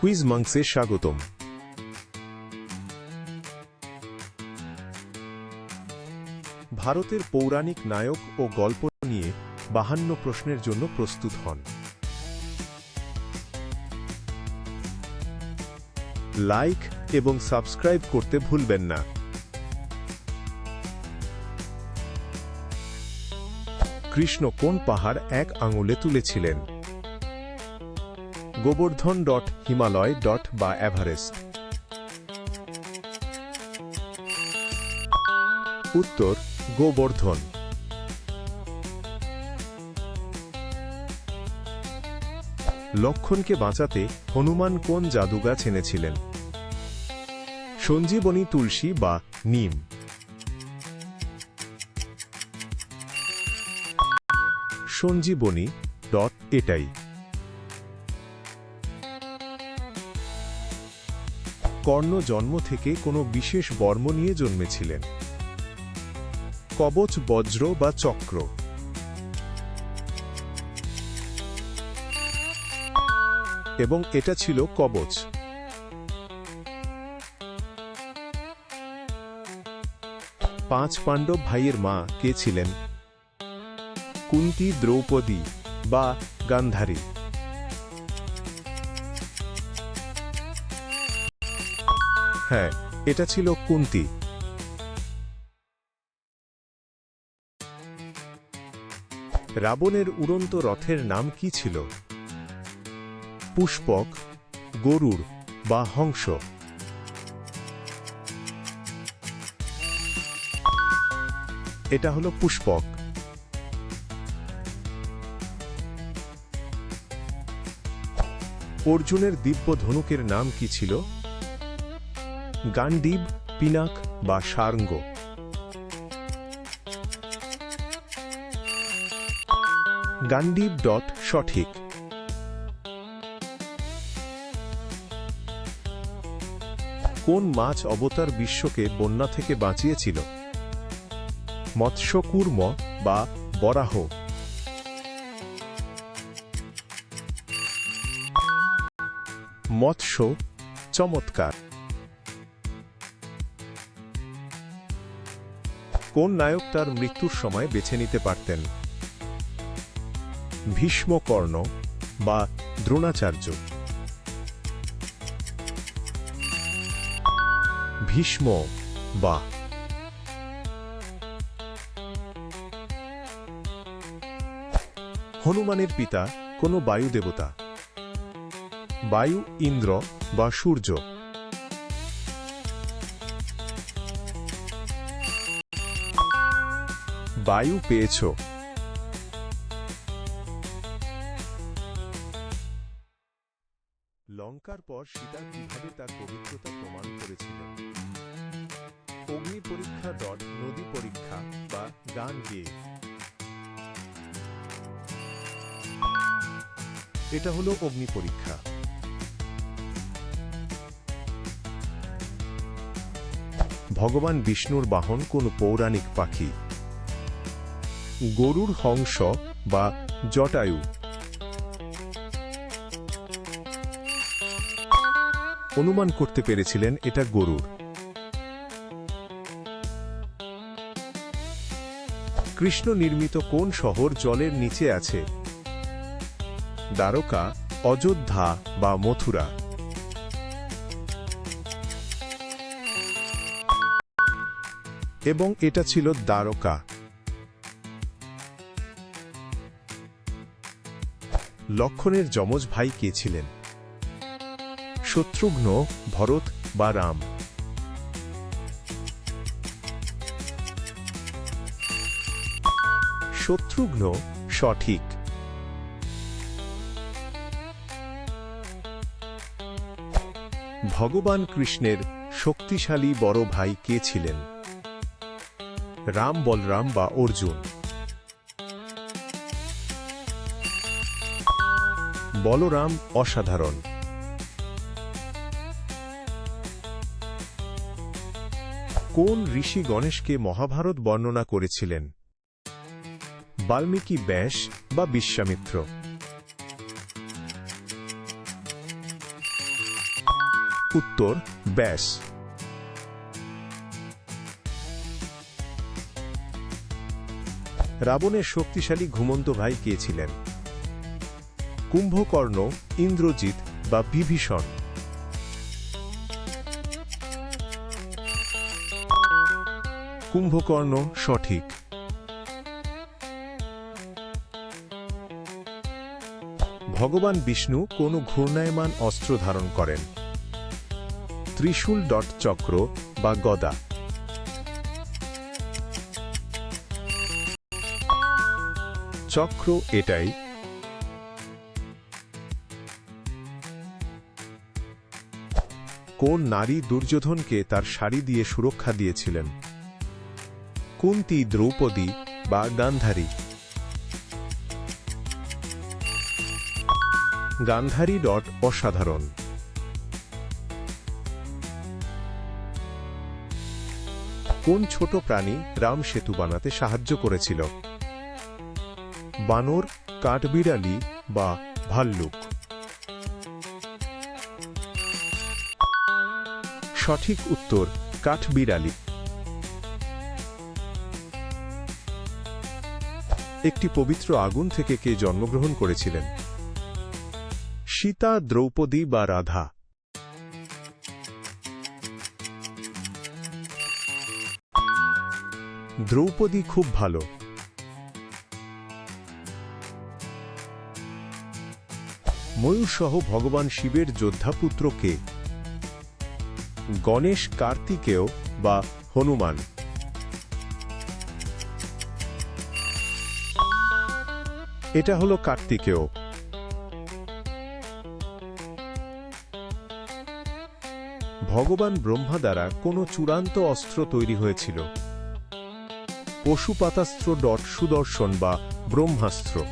Quiz মাংসে স্বাগতম। ভারতের পৌরাণিক নায়ক ও গল্প নিয়ে বাহান্ন প্রশ্নের জন্য প্রস্তুত হন। লাইক এবং সাবস্ক্রাইব করতে ভুলবেন না। কৃষ্ণ কোন পাহাড় এক আঙুলে তুলেছিলেন? গোবর্ধন ডট হিমালয় ডট বা এভারেস্ট। উত্তর, গোবর্ধন। লক্ষণকে বাঁচাতে হনুমান কোন জাদুগাছ এনেছিলেন? সঞ্জীবনী তুলসী বা নিম। সঞ্জীবনী ডট এটাই। কর্ণ জন্ম থেকে কোনো বিশেষ বর্ম নিয়ে জন্মেছিলেন। কবচ, বজ্র বা চক্র। এবং এটা ছিল কবচ। পাঁচ পাণ্ডব ভাইয়ের মা কে ছিলেন? কুন্তি, দ্রৌপদী বা গান্ধারী। হ্যাঁ এটা ছিল কুন্তি। রাবণের উড়ন্ত রথের নাম কি ছিল? পুষ্পক, গরুড় বা হংস? এটা হলো পুষ্পক। অর্জুনের দিব্য ধনুকের নাম কি ছিল? গান্ডীব পিনাক বা সার্ঙ্গ। গান্ডীব ডট সঠিক। কোন মাছ অবতার বিশ্বকে বন্যা থেকে বাঁচিয়েছিল? মৎস্যকূর্ম বা বরাহ। মৎস্য চমৎকার। কোন নায়ক তার মৃত্যুর সময় বেছে নিতে পারতেন? ভীষ্মকর্ণ বা দ্রোণাচার্য? ভীষ্ম বা হনুমানের পিতা কোন বায়ু দেবতা বায়ু, ইন্দ্র বা সূর্য? বায়ু পেয়েছ। লঙ্কার পর সীতা কীভাবে তার পবিত্রতা প্রমাণ করেছিলেন অগ্নি পরীক্ষা ডট নদী পরীক্ষা বা গান গেয়ে। এটা হলো অগ্নি পরীক্ষা ভগবান বিষ্ণুর বাহন কোন পৌরাণিক পাখি? গরুর হংস বা জটায়ু। অনুমান করতে পেরেছিলেন এটা গরুর। কৃষ্ণ নির্মিত কোন শহর জলের নিচে আছে? দ্বারকা, অযোধ্যা বা মথুরা? এবং এটা ছিল দ্বারকা। লক্ষণের যমজ ভাই কে ছিলেন? শত্রুঘ্ন, ভরত বা রাম? শত্রুঘ্ন, সঠিক। ভগবান কৃষ্ণের শক্তিশালী বড় ভাই কে ছিলেন? রাম, বলরাম বা অর্জুন? বলরাম অসাধারণ। কোন ঋষি গণেশকে মহাভারত বর্ণনা করেছিলেন? বাল্মীকি ব্যাস বা বিশ্বামিত্র? উত্তর, ব্যাস। রাবণের শক্তিশালী ঘুমন্ত ভাই কে ছিলেন? কুম্ভকর্ণ, ইন্দ্রজিৎ বা বিভীষণ। কুম্ভকর্ণ সঠিক। ভগবান বিষ্ণু কোন ঘূর্ণায়মান অস্ত্র ধারণ করেন। ত্রিশূল ডট চক্র বা গদা। চক্র এটাই কোন নারী দুর্যোধনকে তার শাড়ি দিয়ে সুরক্ষা দিয়েছিলেন? কুন্তি, দ্রৌপদী বা গান্ধারী? গান্ধারী ডট অসাধারণ। কোন ছোট প্রাণী রাম সেতু বানাতে সাহায্য করেছিল? বানর, কাঠবিড়ালি বা ভাল্লুক? সঠিক উত্তর কাঠবিড়ালি। একটি পবিত্র আগুন থেকে কে জন্মগ্রহণ করেছিলেন? সীতা, দ্রৌপদী বা রাধা? দ্রৌপদী খুব ভালো। ময়ূরসহ ভগবান শিবের যোদ্ধাপুত্র কে? গণেশ কার্তিকেয় বা হনুমান। এটা হলো কার্তিকেয়। ভগবান ব্রহ্মা দ্বারা কোনো চূড়ান্ত অস্ত্র তৈরি হয়েছিল। পশুপাতাস্ত্র ডট সুদর্শন বা ব্রহ্মাস্ত্র।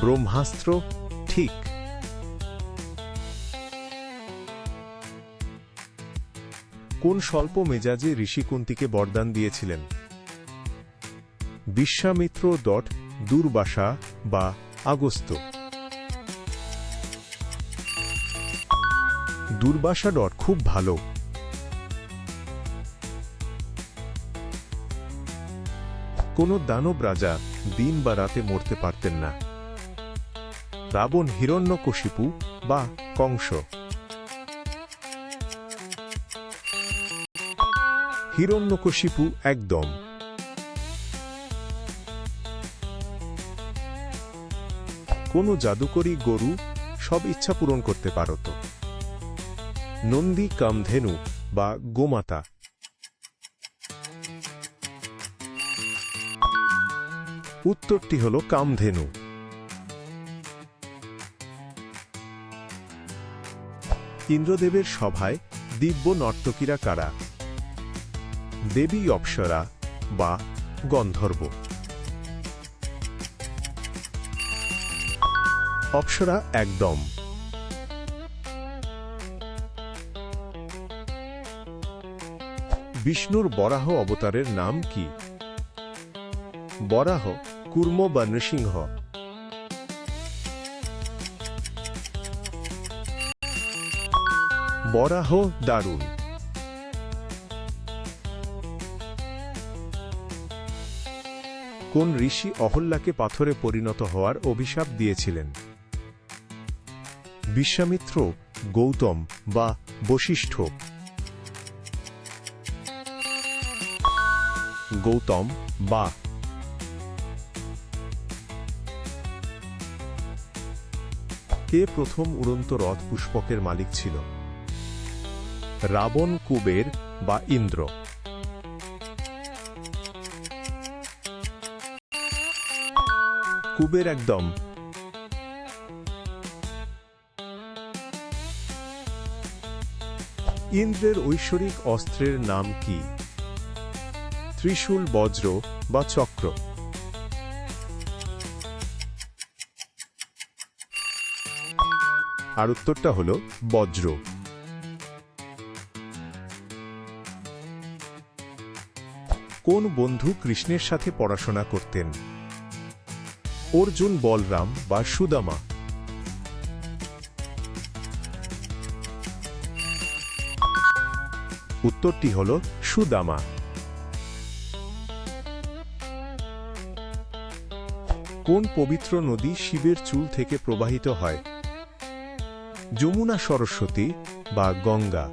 ব্রহ্মাস্ত্র, ঠিক। কোন স্বল্প মেজাজে ঋষিকুন্তিকে বরদান দিয়েছিলেন? বিশ্বামিত্র ডট দুর্বাসা বা আগস্ত দুর্বাসা ডট খুব ভালো। কোনো দানব রাজা দিন বা রাতে মরতে পারতেন না। রাবণ হিরণ্যকশিপু বা কংস। হিরণ্যকশিপু একদম। কোনো জাদুকরী গরু সব ইচ্ছা পূরণ করতে পারত নন্দী, কামধেনু বা গোমাতা। উত্তরটি হল কামধেনু। ইন্দ্রদেবের সভায় দিব্য নর্তকীরা কারা? দেবী অপ্সরা বা গন্ধর্ব। অপ্সরা একদম। বিষ্ণুর বরাহ অবতারের নাম কি? বরাহ, কুর্ম বা নৃসিংহ। বরাহ, দারুণ। কোন ঋষি অহল্যাকে পাথরে পরিণত হওয়ার অভিশাপ দিয়েছিলেন? বিশ্বামিত্র, গৌতম বা বশিষ্ঠ। গৌতম বা কে প্রথম উড়ন্ত রথ পুষ্পকের মালিক ছিল? রাবণ, কুবের বা ইন্দ্র? কুবের একদম। ইন্দ্রের ঐশ্বরিক অস্ত্রের নাম কি? ত্রিশূল বজ্র বা চক্র? আর উত্তরটা হল বজ্র। কোন বন্ধু কৃষ্ণের সাথে পড়াশোনা করতেন? অর্জুন বলরাম বা সুদামা। উত্তরটি হল সুদামা। কোন পবিত্র নদী শিবের চুল থেকে প্রবাহিত হয়? যমুনা সরস্বতী বা গঙ্গা।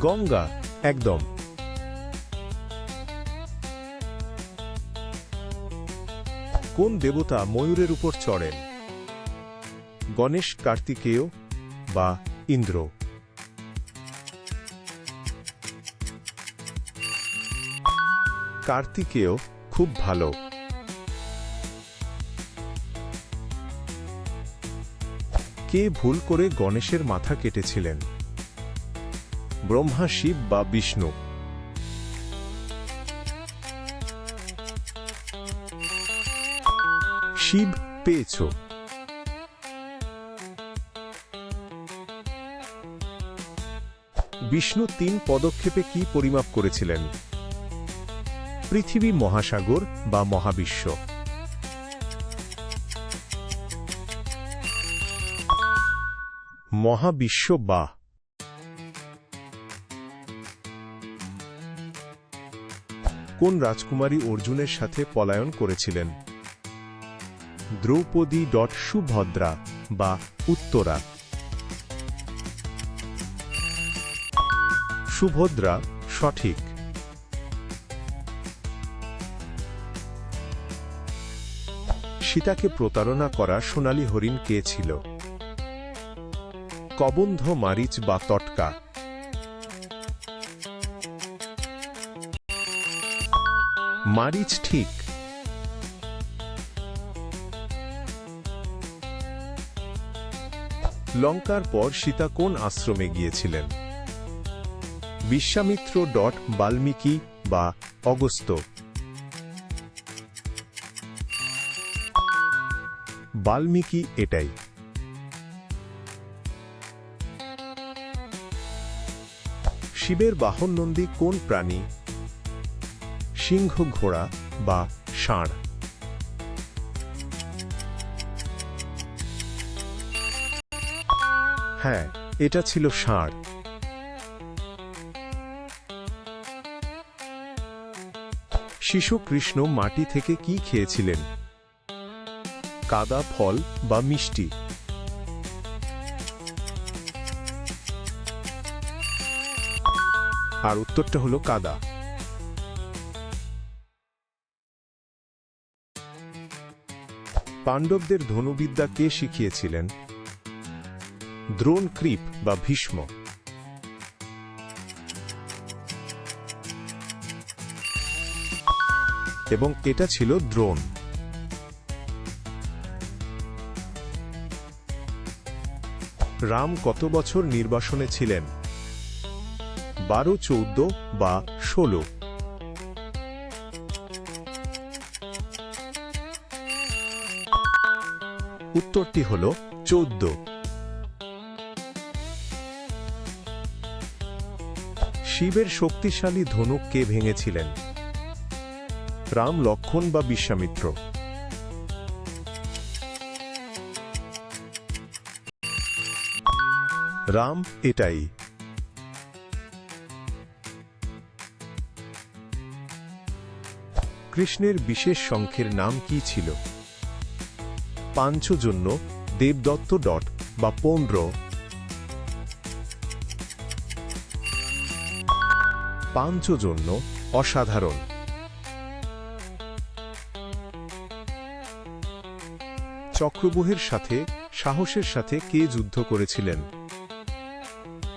গঙ্গা, একদম। কোন দেবতা ময়ূরের উপর চড়েন? গণেশ, কার্তিকেয় বা ইন্দ্র? কার্তিকেয় খুব ভালো। কে ভুল করে গণেশের মাথা কেটেছিলেন? ব্রহ্মা, শিব বা বিষ্ণু? শিব পেয়েছ। বিষ্ণু তিন পদক্ষেপে কি পরিমাপ করেছিলেন? পৃথিবী মহাসাগর বা মহাবিশ্ব? মহাবিশ্ব বা? কোন রাজকুমারী অর্জুনের সাথে পলায়ন করেছিলেন? দ্রৌপদী ডট সুভদ্রা বা উত্তরা। সুভদ্রা সঠিক। সীতাকে প্রতারণা করা সোনালী হরিণ কে ছিল? কবন্ধ মারিচ বা তটকা। মারিচ ঠিক। লঙ্কার পর সীতা কোন আশ্রমে গিয়েছিলেন? বিশ্বামিত্র ডট বাল্মীকি বা অগস্ত। বাল্মীকি এটাই। শিবের বাহন নন্দী কোন প্রাণী? সিংহ ঘোড়া বা ষাঁড়। হ্যাঁ এটা ছিল ষাঁড়। শিশু কৃষ্ণ মাটি থেকে কি খেয়েছিলেন? কাদা, ফল বা মিষ্টি? আর উত্তরটা হলো কাদা। পাণ্ডবদের ধনুবিদ্যা কে শিখিয়েছিলেন? দ্রোণ কৃপ বা ভীষ্ম। এবং এটা ছিল দ্রোণ। রাম কত বছর নির্বাসনে ছিলেন? বারো, চৌদ্দ বা ষোলো। উত্তরটি হল চৌদ্দ। শিবের শক্তিশালী ধনুক কে ভেঙেছিলেন? রাম লক্ষণ বা বিশ্বামিত্র? রাম এটাই। কৃষ্ণের বিশেষ সংখ্যের নাম কি ছিল? পাঞ্চজন্য, দেবদত্ত ডট বা পৌন্ড্র পাঞ্চজন্য অসাধারণ। চক্রবুহের সাথে, সাহসের সাথে কে যুদ্ধ করেছিলেন?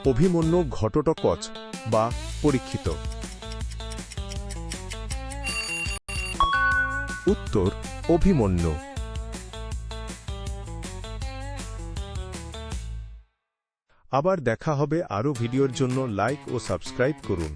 অভিমন্যু ঘটটকচ বা পরীক্ষিত। উত্তর, অভিমন্যু। আবার দেখা হবে আরও ভিডিওর জন্য লাইক ও সাবস্ক্রাইব করুন।